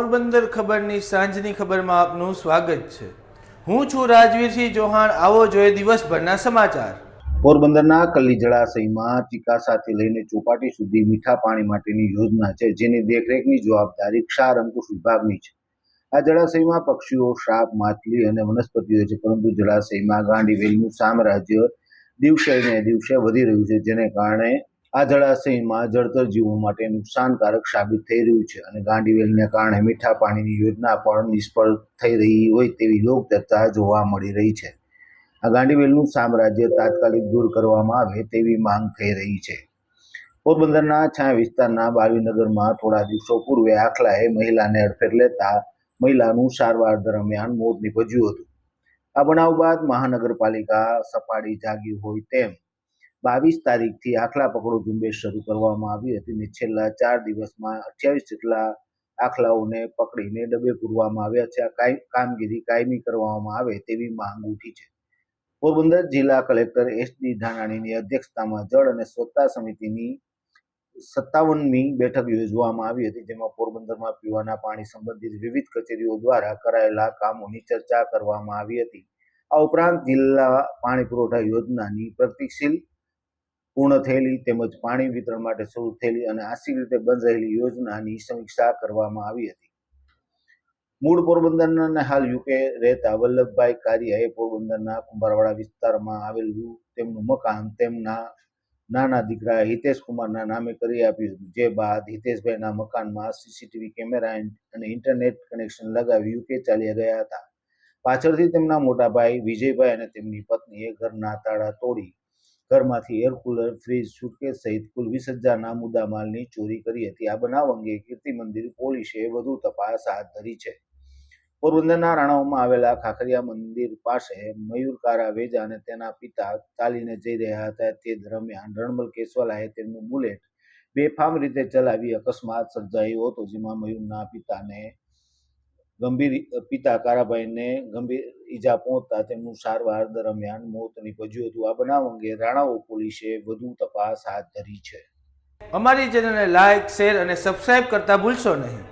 પોરબંદર ખબરની સાંજની ખબરમાં આપનું સ્વાગત છે. હું છું રાજવીરસિંહ ચૌહાણ. આવો જોઈએ દિવસભરના સમાચાર. પોરબંદરના કલ્લી જળાશયમાં ચિકાસાથી લઈને ચોપાટી સુધી મીઠા પાણી માટેની યોજના છે, જેની દેખરેખની જવાબદારી ક્ષાર અંકુશ વિભાગની છે. આ જળાશયમાં પક્ષીઓ, સાપ, માછલી અને વનસ્પતિઓ છે, પરંતુ જળાશયમાં ગાંડીવેલનું સામ્રાજ્ય દિવસે ને દિવસે વધી રહ્યું છે, જેને કારણે આ જળાશયમાં જળતર જીવો માટે નુકસાનકારક સાબિત થઈ રહ્યું છે અને ગાંડીવેલને કારણે મીઠા પાણીની યોજના પણ નિષ્ફળ થઈ રહી હોય તેવી લોકચર્ચા જોવા મળી રહી છે. આ ગાંડીવેલનું સામ્રાજ્ય તાત્કાલિક દૂર કરવામાં આવે તેવી માંગ થઈ રહી છે. પોરબંદરના છાયા વિસ્તારના બાલવીનગરમાં થોડા દિવસો પૂર્વે આખલાએ મહિલાને અડફેટ લેતા મહિલાનું સારવાર દરમિયાન મોત નીપજ્યું હતું. આ બનાવ બાદ મહાનગરપાલિકા સપાડી જાગી હોય તેમ બાવીસ તારીખથી આખલા પકડો ઝુંબેશ શરૂ કરવામાં આવી હતી અને છેલ્લા ચાર દિવસમાં અઠ્યાવીસ જેટલા આખલાઓને પકડીને ડબે પૂરવામાં આવ્યા છે. આ કામગીરી કાયમી કરવામાં આવે તેવી માંગ ઉઠી છે. પોરબંદર જિલ્લા કલેક્ટર એસ ડી ધાનાણીની અધ્યક્ષતામાં જળ અને સ્વચ્છતા સમિતિની સત્તાવનમી બેઠક યોજવામાં આવી હતી, જેમાં પોરબંદરમાં પીવાના પાણી સંબંધિત વિવિધ કચેરીઓ દ્વારા કરાયેલા કામોની ચર્ચા કરવામાં આવી હતી. આ ઉપરાંત જિલ્લા પાણી પુરવઠા યોજનાની પ્રગતિશીલ પૂર્ણ થયેલી તેમજ પાણી વિતરણ માટે શરૂ થયેલી અને આંશિક રીતે બંધ રહેલી યોજનાની સમીક્ષા કરવામાં આવી હતી. મૂળ પોરબંદરના હાલ યુકે રહેતા વલ્લભભાઈ કારિયાએ પોરબંદરના કુંભારવાડા વિસ્તારમાં આવેલું તેમનું મકાન તેમના નાના દીકરા હિતેશ કુમારના નામે કરી આપ્યું હતું. જે બાદ હિતેશભાઈના મકાનમાં સીસીટીવી કેમેરા અને ઇન્ટરનેટ કનેક્શન લગાવી યુકે ચાલ્યા ગયા હતા. પાછળથી તેમના મોટા ભાઈ વિજયભાઈ અને તેમની પત્નીએ ઘરના તાળા તોડી ઘરમાંથી એર કુલર ફ્રીજ સુટકેસ સહિત કુલ વીસ હજારના મુદ્દામાલની ચોરી કરી હતી. આ બનાવ અંગે કીર્તિ મંદિર પોલીસે વધુ તપાસ હાથ ધરી છે. પોરબંદરના રાણાઓમાં આવેલા ખાખરિયા મંદિર પાસે મયુરકારા વેજા અને તેના પિતા ચાલીને જઈ રહ્યા હતા. તે દરમિયાન રણમલ કેશવાલાએ તેમનું બુલેટ બેફામ રીતે ચલાવી અકસ્માત સર્જાયો હતો, જેમાં મયુરના પિતાને ગંભીર પિતા કારાભાઈને ગંભીર ઈજા પહોંચતા તેમનું સારવાર દરમિયાન મોત નીપજ્યું હતું આ બનાવ અંગે રાણાઓ પોલીસે વધુ તપાસ હાથ ધરી છે. અમારી ચેનલને લાઇક શેર અને સબસ્ક્રાઇબ કરતા ભૂલશો નહીં.